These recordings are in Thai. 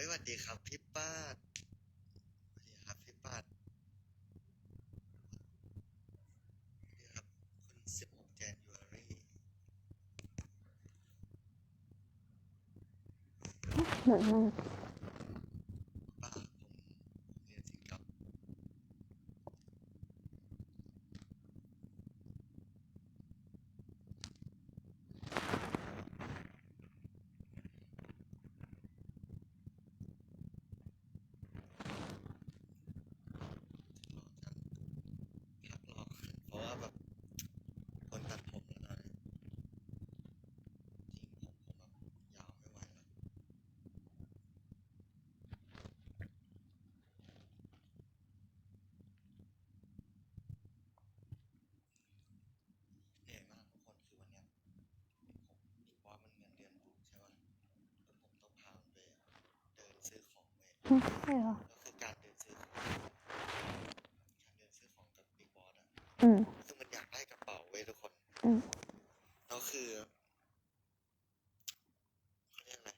ฮ้ยสวัสดีครับพี่ป้าดสวัสดีครับพี่ป้าดสวัสดีครับคุณสิบหกแจนยูอารีเหมือนมันป้าผมผมเรียนสิงกับ พักหรอกเพราะว่าแบบคนตัดผมแล้วนะจริงผมผมแบบยาวไม่ไหวแล้วเหนื่อยมากทุกคนคือวันเนี้ยผมอีกว่ามันเงินเดือนออกใช่ป่ะแล้วผมต้องพามันไปเดินซื้อของเว้ย อืมใช่เหรอ ก็คือการเดินซื้อของการเดินซื้อของกับบิ๊กบอสอะอืม คือมันอยากได้กระเป๋าเว้ยทุกคนอืม แล้วคือเขาเรียกอะไร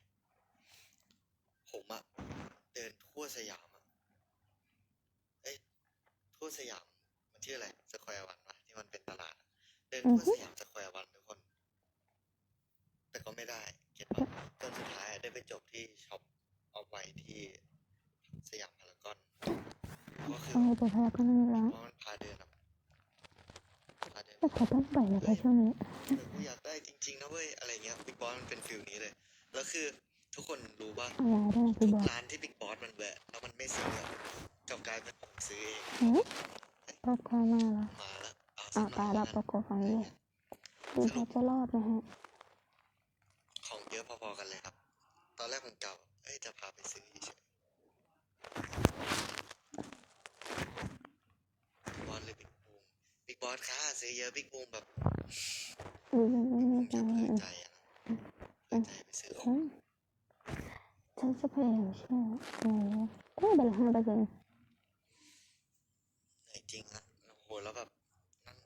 ผมอะเดินทั่วสยามอะเอ้ยทั่วสยาม มันชื่ออะไรสแควร์วันปะที่มันเป็นตลาดอะเดินทั่วสยามสแควร์วันทุกคน แต่ก็ไม่ได้เก็ตปะจนสุดท้ายอะได้ไปจบที่ช็อปเอาไว้ที่สยามพารากอนก็คือ เอาไปพากันนั่นละเพราะมันพาเดินอะพาเดินแต่เขาต้องไปนะคะช่วงนี้เออกูอยากได้จริงๆนะเว้ยอะไรเงี้ยบิ๊กบอสมันเป็นฟิลนี้เลย แล้วคือทุกคนรู้ว่าเอายาได้นะทุพี่กบอสร้านที่บิ๊กบอสมันแวะแล้วมันไม่ซื้ออะกลับกลายเป็นผมซื้อเองหืมปอกคอมาละมาแล้วเอาอ้าสัวกหน่ตาอยยแล้แล้ววปกัอนกคอฝั่งนี้ดูเขาจะรอดนะฮะ ของเยอะพอๆกันเลยครับ ตอนแรกผมกล่าวเอ้ยจะพาไปซื้อเฉยบิ๊กบอสเลยบิ๊กบูมบิ๊กบอสค่ะซื้ อเยอะบิ๊กบูมแบบอืมอืมผอืมมจะอืเผื่อมใจอะนะเผื่อใจไปซื้อขอืองมฉันจะพยายามเชื่อโอ้ก็ไปละห้าเปอร์เซ็นต์เหนื่อยจริงอะโอ้โหแล้วแบบนั่ง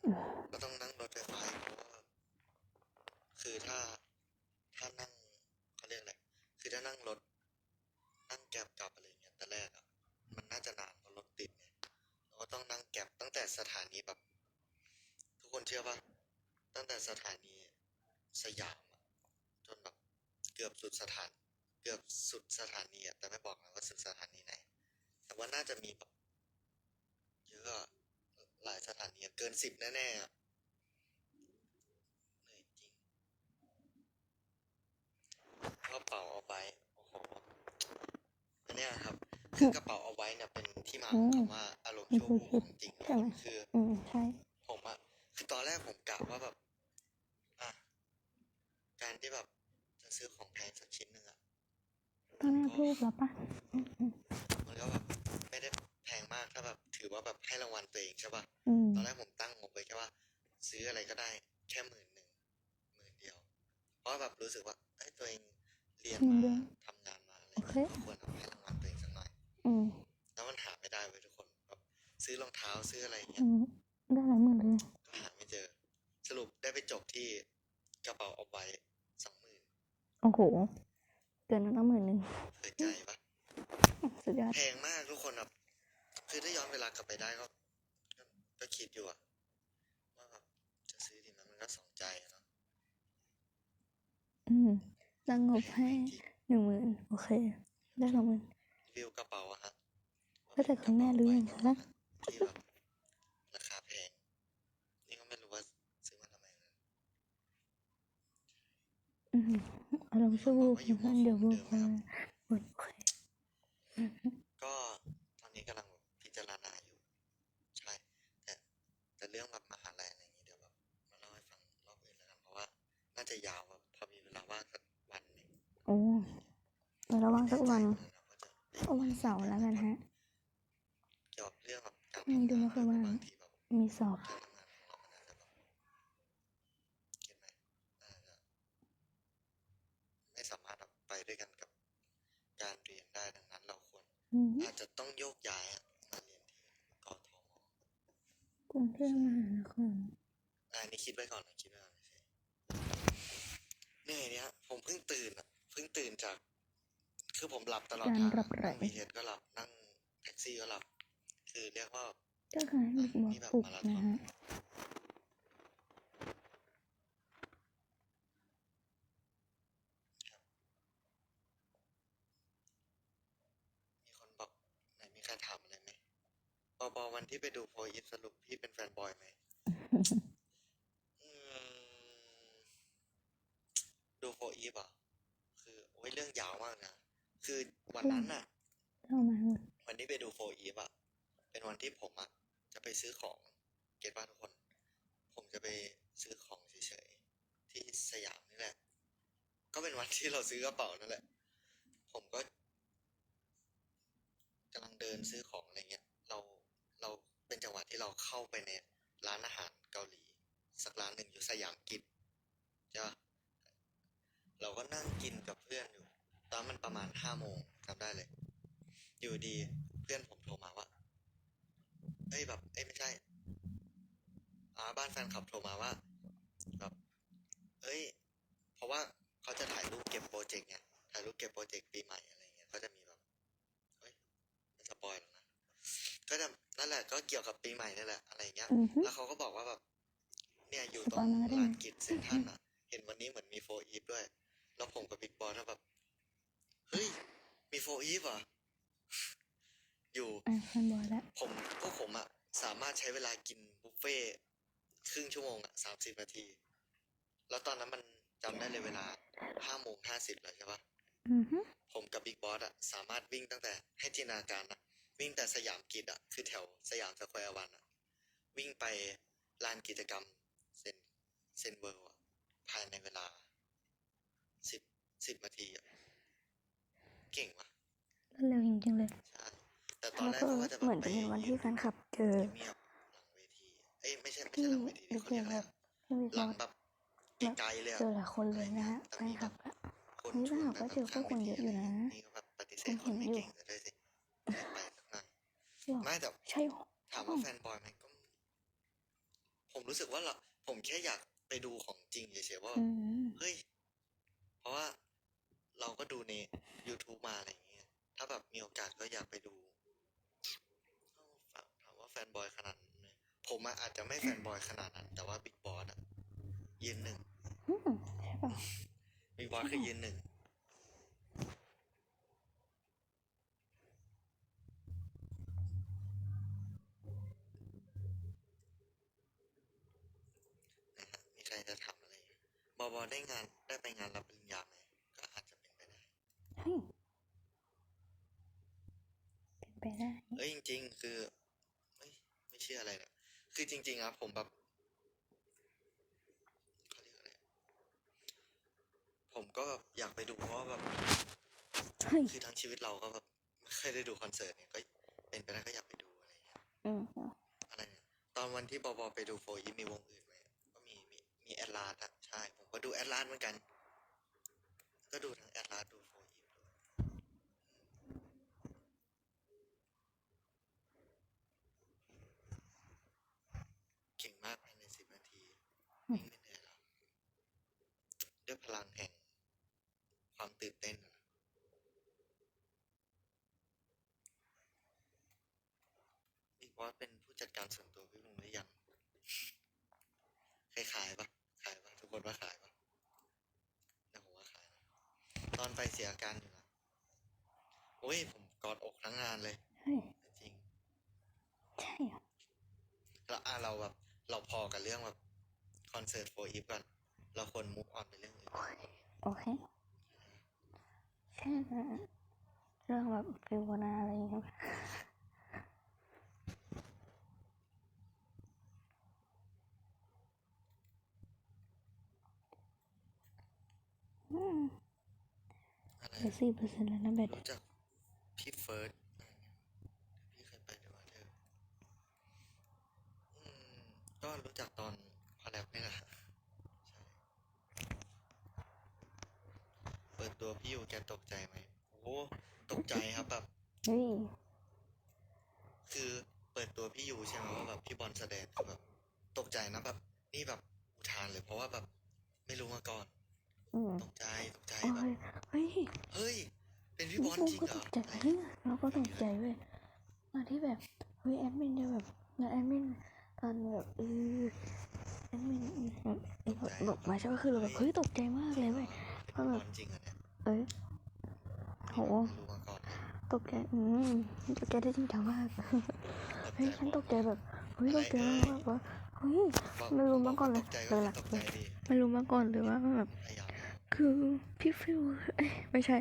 ก็ต้องนั่งรถไฟฟ้าอีกเพราะว่า คือถ้าถ้านั่งเขาเรียกอะไร คือถ้านั่งรถ นั่งแกร็บกลับอะไรเงี้ยแต่แรกอะมันน่าจะนานเพราะรถติดไงแล้วก็ต้องนั่งแกร็บตั้งแต่สถานีแบบ ทุกคนเชื่อปะตั้งแต่สถานีสยามอะจนแบบเกือบสุดสถาน เกือบสุดสถานีอะแต่ไม่บอกนะว่าสุดสถานีไหน แต่ว่าน่าจะมีแบบเยอะอะหลายสถานีอะเกินสิบแน่ๆอะเหนื่อยจริงกระเป๋าเอาไว้โอ้โหอันเนี้ยครับคือกระเป๋าเอาไว้เนี่ยเป็นที่มาของคำว่าอารมณ์ชั่ววูบของจริงนะคือ อืมใช่ ผมอะ คือตอนแรกผมกะว่าแบบ อะ การที่แบบจะซื้อของแพงสักชิ้นหนึ่งอะต้องแนบรูปแล้วปะอืมอืมมันก็แบบไม่ได้แพงมากถ้าแบบ ถือว่าแบบให้รางวัลตัวเองใช่ป่ะอืมตอนแรกผมตั้งงบไว้แค่ว่า ซื้ออะไรก็ได้ แค่หมื่นหนึ่งหมื่นเดียว เพราะว่าแบบรู้สึกว่าเอ้ยตัวเองเรียนมาทำงานมาอะไรอย่างเงี้ยก็ควรเอาให้รางวัลตัวเองสักหน่อยอืมแล้วมันหาไม่ได้เว้ยทุกคนแบบซื้อรองเท้าซื้ออะไรอย่างเงี้อืยมได้หลายหมื่นเลยก็หาไม่เจอ สรุปได้ไปจบที่กระเป๋าเอาไว้สองหมื่นโอ้โห เกินมาตั้งหมื่นหนึ่งเคยใจปะสุดยอดแพงมากทุกคนแบบคือถ้าย้อนเวลากลับไปได้ก็ก็ก็คิดอยู่อะว่าแบบจะซื้อดีไหมมันก็สองใจอะเนาะอืมตั้งงบแพให้งจริงหนึ่งหมื่นโอเค ได้สองหมื่นรีวิวกระเป๋าอะฮะก็แต่คุณแม่รู้อย่างนั้นนะที่แบบราคาแพง นี่ก็ไม่รู้ว่าซื้อมาทำไมนะ อืมอารมณ์ ชั่ววูบเพื่อนเดี๋ยววูบมาโอเคก็ตอนนี้กำลังแบบพิจารณาอยู่ใช่แต่แต่เรื่องแบบมหาลัยอะไรอย่างงี้เดี๋ยวแบบมาเล่าให้ฟังรอบอื่นแล้วกันเพราะว่าน่าจะยาวแบบพอมีเวลาว่างสักวันหนึ่งโอ้เดี๋ยวระวังสักวันไม่แน่ใจเหมือนกันว่าจะได้ก็วันเสาร์แล้วกันฮะเกี่ยวกับเรื่องแบบการพรุ่งนี้ดูไม่ค่อยว่างบางทีแบบมีสอบ การทำงานของเรามันอาจจะแบบเก็ตไหมอาจจะไม่สามารถแบบไปด้วยกันกับการเรียนได้ดังนั้นเราควร อืมอาจจะต้องโยกย้ายอะมาเรียนที่กทมกรุงเทพมหานครอ่านี่คิดไว้ก่อนนะคิดไว้ก่อนเฉยๆเหนื่อยเนี่ย ผมเพิ่งตื่นอะเพิ่งตื่นจาก คือผมหลับตลอดการทางหลับไหล นั่งบีเทสก็หลับนั่งแท็กซี่ก็หลับ คือเรียกว่าก็คือให้บิ๊กบอสปลุกนะฮะ มีคนบอกไหนมีใครถามอะไรไหมบ อบอวันที่ไปดูโฟอีฟสรุปพี่เป็นแฟนบอยไหมอืมดูโฟอีฟอะคือโอ้ยเรื่องยาวมากนะ คือวันนั้นน่ะเข้ามาหมดวันที่ไปดูโฟอีฟอะเป็นวันที่ผมอะจะไปซื้อของเก็ตบ้านทุกคน ผมจะไปซื้อของเฉยๆที่สยามนี่แหละ ก็เป็นวันที่เราซื้อกระเป๋านั่นแหละ ผมก็กำลังเดินซื้อของอะไรเงี้ย เป็นจังหวะที่เราเข้าไปในร้านอาหารเกาหลี สักร้านหนึ่งอยู่สยามกิจใช่ปะเราก็นั่งกินกับเพื่อนอยู่ ตอนมันประมาณห้าโมงจำได้เลย อยู่ดีเพื่อนผมโทรมาว่าเอ้ยแบบเอ้ยไม่ใช่อ่าบ้านแฟนคลับโทรมาว่าแบบเอ้ย เพราะว่าเขาจะถ่ายรูปเก็บโปรเจกต์เนี่ยถ่ายรูปเก็บโปรเจกต์ปีใหม่อะแบบ เฮ้ยไม่สปอยหรอกนะ ก็จะนั่นแหละก็เกี่ยวกับปีใหม่นั่นแหละอะไรเงี้ยอือฮึแล้วเขาก็บอกว่าแบบ เนี่ยอยู่สตปรอยงล์มาก็ได้ลานกิจเซ็นทรัลอะ เห็นวันนี้เหมือนมีโฟอีฟด้วย แล้วผมกับบิ๊กบอสอะแบบเฮ้ยมีโฟอีฟอะอยู่อะแฟนบอยแล้วผมพวกผมอะสามารถใช้เวลากินบุฟเฟ่ต์ครึ่งชั่วโมงอะสามสิบนาที แล้วตอนนั้นมันจำได้เลยเวลาห้าโมงห้าสิบเลยใช่ปะอือฮึผมกับบิ๊กบอสอะสามารถวิ่งตั้งแต่ให้จินตนาการนะ วิ่งแต่สยามกิจอะคือแถวสยามสแควร์วันอะวิ่งไปลานกิจกรรมเซนเซนเวิลด์อะภายในเวลาสิบสิบนาทีอะเก่งวะเร็วจริงๆเลยใช่แต่ตอนแล้วแรกก็เขาก็จะแบบเหมือนไปจะเป็นวันที่แฟนคลับเจอเงียบๆหลังเวทีเอ้ยไม่ใช่ไม่ที่ใช่หลังเวทีไปเขาเจเรียอกอะไรแบบอะที่บิ๊กหบลัองสแบบไกลๆเลยอะเจอหลายคนเลยนะฮะแฟนคลับอะคนนี่ชวนก็แบบก็เจอผู้คนเยอะอยู่นะนี่ก็แบบปฏิเสธคนไม่เก่งซะด้วยสิ ไปสักหน่อยหรอไม่แต่ใช่หรอถามว่าแฟนบอยไหมก็ ผมรู้สึกว่าเราผมแค่อยากไปดูของจริงเฉยๆว่าอืมเฮ้ย เพราะว่าเราก็ดูใน YouTube มาอะไรอย่างเงี้ย ถ้าแบบมีโอกาสก็อยากไปดูเอ้าฝากถามว่าแฟนบอยขนาดนั้นไหมผมอะอาจจะไม่แฟนบอยขนาดนั้น แต่ว่าบิ๊กบอสอะยืนหนึ่งอืมใช่ป่ะบิ๊กบอสคือยืนหนึ่ง นะฮะมีใครจะทำอะไร บ อบอได้งานได้ไปงานรับปริญญาไหมก็อาจจะเป็นไปได้เฮ้ยเป็นไปได้ เอ้ยจริง ๆ คือเอ้ยไม่เชื่ออะไรนะคือจริงๆอะผมแบบเขาเรียกอะไรผมก็แบบอยากไปดูเพราะว่าแบบเฮ้ยคือทั้งชีวิตเราก็แบบไม่เคยได้ดูคอนเสิร์ตเนี่ยก็เป็นไปได้ก็อยากไปดูอะไรอย่างเงี้ยอืมอะไรเนี่ยตอนวันที่บอบอไปดูโฟอีมีวงอื่นไหมก็มีมีมีแอดลาสอะ็ดูแอดลาสเหมือนกัน ก็ดูทั้งแอดลาสดูโฟอีด้วยเก่งมากภายในสิบนาที ไม่เหนื่อยหรอกด้วยพลังแห่งความตื่นเต้นอะบิ๊กบอสเป็นผู้จัดการส่วนตัวพี่บุ้งหรือยังคยขายปะขายปะทุกคนว่าขายปะแต่ผมว่าขายนะ ตอนไปเสียอาการอยู่นะโอ้ยผมกอดอกทั้งงานเลย เฮ้ยจริงใช่เหรอแล้วอะเราแบบเราพอกับเรื่องแบบคอนเสิร์ตโฟอีฟก่อน เราควรมุกออนไปเรื่องอื่นโอเคใช่เรื่องแบบฟิวนาอะไรอย่างเงี้ยอืม อะไร เหลือ สี่เปอร์เซ็นต์แล้วนะแบตรู้จักพี่เฟิร์สอะไรเงี้ยพี่เคยไปดูเธออืมก็รู้จักตอนพอแลบนี่แหละใช่เปิดตัวพี่ยูแกตกใจไหมโอ้ตกใจครับแบบเฮ้ยคือเปิดตัวพี่ยูใช่ไหมว่าแบบพี่บอลแสดงคือแบบ ตกใจนะแบบ นี่แบบอุทานเลยเพราะว่าแบบไม่รู้มาก่อน อืมตกใจตกใจโอ้แบบยเฮ้ยเฮ้ย เป็นพี่บอลบูมจริงก็เหรตอกใจเฮ้ยเราก็ตกใจเว้ยตอนที่แบบเฮ้ยแอดมินจะแบบงานแอดมินตอนแบบเออแอดมินแบบบอกมาใช่ไหมคือเราแบบเฮ้ยตกใจมากเลยเว้ยเป็นพี่บอลจริงเหรอเนี่ยเอ้ยโหไม่รู้มาก่อนเลยตกใจอืมตกใจได้จริงจังมากเฮ้ยฉันตกใจแบบเฮ้ยตกใจมากแบบว่าเฮ้ยบอกไม่รู้มาก่อนเลย ตกใจเออหลัก็กตกใจดิไม่รู้มาก่อนเลยว่าแบบ พยายาม คือพี่ฟิวเอ้ยไม่ใช่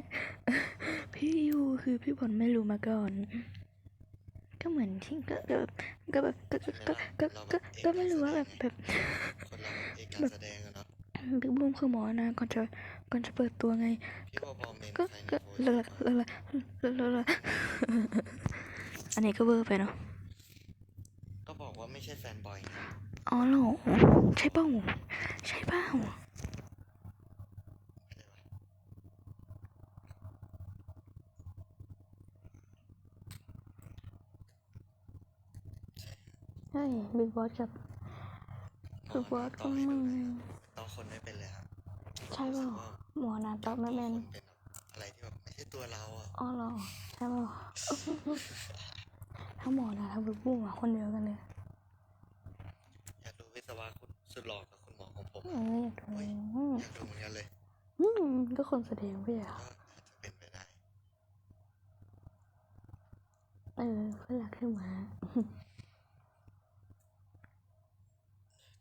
พี่ยูคือพี่บอลไม่รู้มาก่อน ก็เหมือนที่ก็ก็ก็แบบก็ก็ก็ก็ก็ก็ไม่รู้ว่าแบบแบบคนเราเอกการแสดงอะเนาะบิ๊กบูมคือหมอนะก่อนจะก่อนจะเปิดตัวไงพี่พอพอเมนก็ใครก็ในละโพสต์ละละละละละอันนี้ก็เวอร์ไปเนาะก็บอกว่าไม่ใช่แฟนบอยไงอ๋อเหรอใช่เปล่าใช่เปล่าใช่บิ๊กบอสกับหมบิ๊กบอสต่ก็อให้มึดูงเลยต่อคนไม่เป็นเลยครับใช่เปล่ารู้สึกว่าหมอนาตอบไม่เป็นคนเป็นแบบอะไรที่แบบไม่ใช่ตัวเราอะอ๋อเหรอใช่เปล่าทั้งหมอนะทั้งบิ๊กบูมอะคนเดียวกันเลยอยากดูวิศวะคุณสุดหล่อกับคุณหมอของผมเอออยากดูอยากดูเหมือนกันเลยอืมก็คนแสดงพี่อะก็อาจจะเป็นไปได้เออเพื่อนรักขึ้นมา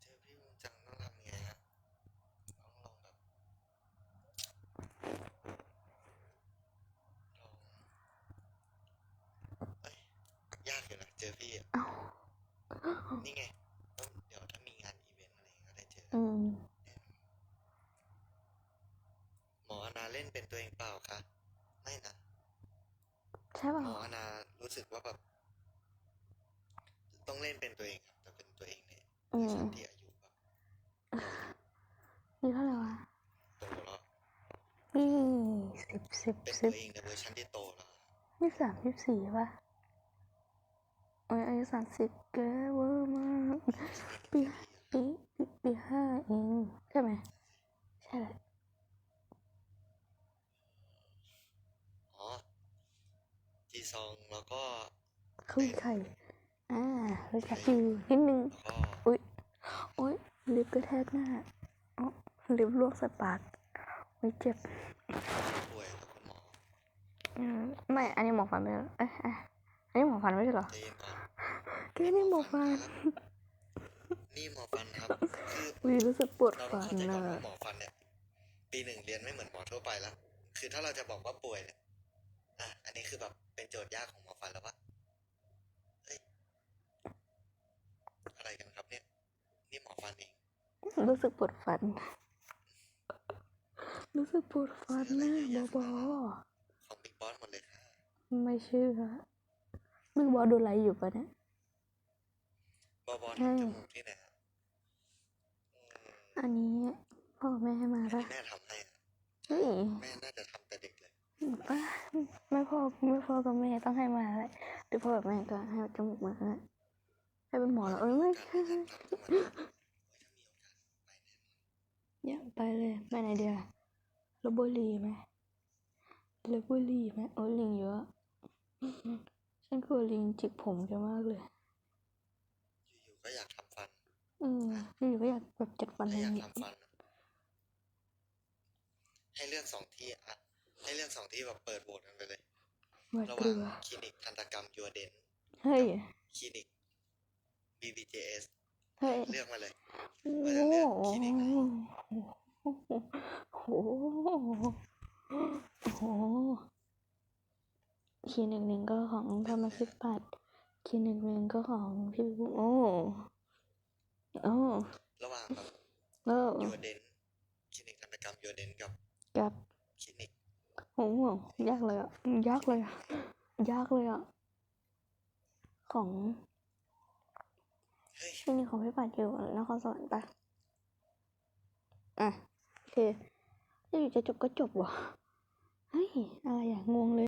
เจอพี่มุงจังต้องทำไงฮะต้องลองแบบลองเอ้ยยากอยู่นะเจอพี่อะ เอ้า นี่ไงต้องเดี๋ยวถ้ามีงานอีเวนต์อะไรก็ได้เจอ อืม หมออนาเล่นเป็นตัวเองเปล่าคะไม่นะ ใช่เปล่าหมออนารู้สึกว่าแบบต้องเล่นเป็นตัวเองครับแต่เป็นตัวเองเนี่ยอืในมชั้นที่อายุแบบนี่เท่าไหร่วะโตแล้วนี่สิบสิบเป็นสิตับวเองในเวอร์ชันที่โตแล้วนี่สามสิบสี่ป่ะโอ้ยอายุสามสิบเกินเวอร์มากปีปีปีปีห้าเองใช่ไหมใช่แหละ อ๋อจี ซองแล้วก็คุยไข่อ่ารู้จักอยู่นิดนึงแล้วก็โอ๊ยลิฟต์กระแทกหน้าอ๋อลิฟต์ลวกใส่ปากไม่เจ็บป่วยกับคุณหมออืมไม่ อันนี้หมอฟันไม่ใช่เหรอเอ๊ะอะอันนี้หมอฟันไม่ใช่เหรอใจเย็นก่อนแกนี่หมอฟันครับนี่หมอฟันครับคือวีรู้สึกปวดเราต้อฟังนเข้าใจก่อนนะว่าหมอฟันเนี่ยปีหนึ่งเรียนไม่เหมือนหมอทั่วไปแล้ว คือถ้าเราจะบอกว่าป่วยเนี่ยอะอันนี้คือแบบเป็น โจทย์ยากของหมอฟันแล้วว่าเฮ้ยอะไรกันครับเนี่ย นี่หมอฟันเองรู้สึกปวดฟัน รู้สึกปวดฟันมากบอของบิ๊กบอสหมดเลยค่ะ ไม่เชื่อมึงบอดูไลฟ์อยู่ปะเนี่ยบอบอสใช่ทำจมูกที่ไหนครับอืมอันนี้พ่อแม่ให้มาอันปะนี้แม่ทำให้อะ เฮ้ย แม่น่าจะทำแต่เด็กเลย ป้า ไม่พ่อไม่พ่อกับแม่ต้องให้มาแหละหรือพ่อกับแม่ก็ให้จมูกมาแหละให้เป็นหมอแล้วเออไม่การใช่ไปทำจังหวัดเอ้ยถ้ามีโอกาสไปแน่นอนอยากไปเลยไปไหนเดียวลบบุรีไหมลบบุรีไหมโอ้ยลิงเยอะฉันกลัวลิงจิกผมจะมากเลยอยู่ๆก็อยากทำฟันอืมอยู่ก็อยากแบบจัดฟันถ้าให้อยากหนิทำฟันอะให้เลือกสองที่อะให้เลือกสองที่แบบเปิดโหวตกันไปเลย หวาดระหกว่าลังวคลินิกทันตกรรมยูเดนเฮ้ย คลินิก BBJS เฮ้ย เลือกมาเลย โอ้ว่าจะเลือกคลินิกไหนโหโอ้โหคลินิกหนึ่งก็ของธรรมสิปัตคลินิกหนึ่งก็ของพี่บุ๊คโอ้โอ้ระหว่างแบบเออยูเดนคลินิกทันตกรรมยูเดนกับกับคลินิก โอ้โหยากเลยอะยากเลยอะยากเลยอะ ของเฮ้ยที่นี่ของพี่ปัดอยู่นครสวรรค์ปะอะโอเคถ้าอยู่จะจบก็จบว่ะเฮ้ย อะไรอย่างงงเลย